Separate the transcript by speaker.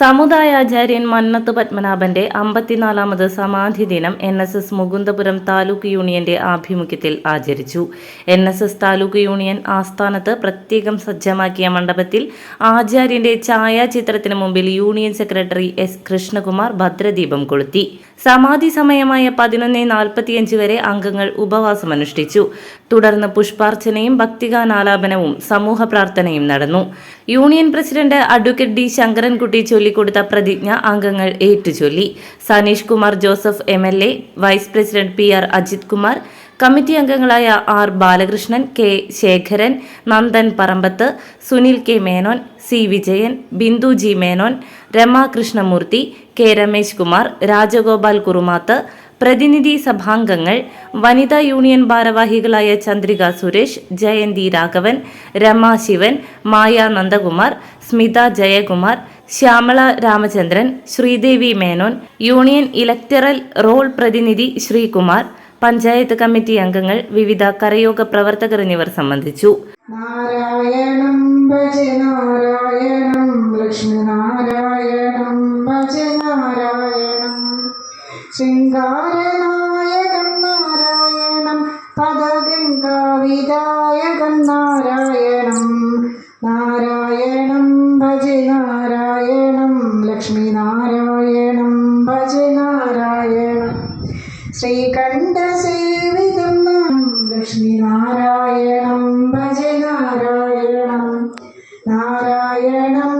Speaker 1: സമുദായാചാര്യൻ മന്നത്ത് പത്മനാഭന്റെ അമ്പത്തിനാലാമത് സമാധി ദിനം N S S Mukundapuram taluk യൂണിയന്റെ ആഭിമുഖ്യത്തിൽ ആചരിച്ചു. N S S taluk union ആസ്ഥാനത്ത് പ്രത്യേകം സജ്ജമാക്കിയ മണ്ഡപത്തിൽ ആചാര്യന്റെ ഛായാചിത്രത്തിന് മുമ്പിൽ യൂണിയൻ സെക്രട്ടറി എസ് കൃഷ്ണകുമാർ ഭദ്രദീപം കൊളുത്തി. സമാധി സമയമായ പതിനൊന്ന് നാൽപ്പത്തിയഞ്ച് വരെ അംഗങ്ങൾ ഉപവാസമനുഷ്ഠിച്ചു തുടർന്ന് പുഷ്പാർച്ചനയും ഭക്തിഗാനാലാപനവും സമൂഹ പ്രാർത്ഥനയും നടന്നു. Union president advocate D Sankarankutty ചൊല്ലിക്കൊടുത്ത പ്രതിജ്ഞ അംഗങ്ങൾ ഏറ്റുചൊല്ലി. Saneesh Kumar Joseph M L A vice president P R Ajith Kumar committee അംഗങ്ങളായ R Balakrishnan K Sekharan Nandan Parambath Sunil K Menon C Vijayan Bindu G Menon Rama Krishnamoorthy K Ramesh Kumar Rajagopal Kurumath പ്രതിനിധി സഭാംഗങ്ങൾ വനിതാ union ഭാരവാഹികളായ Chandrika Suresh Jayanthi Raghavan Rama Sivan Maya Nandakumar Smitha Jayakumar Syamala Ramachandran Sreedevi Menon union electoral roll പ്രതിനിധി Sreekumar panchayat committee അംഗങ്ങൾ വിവിധ കരയോഗ പ്രവർത്തകർ എന്നിവർ സംബന്ധിച്ചു.
Speaker 2: നാരായണം ഭജ നാരായണം. ശൃംഗാരനായകം നാരായണം. പദഗംഗാവിദായകം നാരായണം. നാരായണം ഭജ നാരായണം. ലക്ഷ്മിനാരായണം ഭജ നാരായണം. ശ്രീകണ്ഠ സേവിതം നാം ലക്ഷ്മിനാരായണം ഭജ നാരായണം. നാരായണം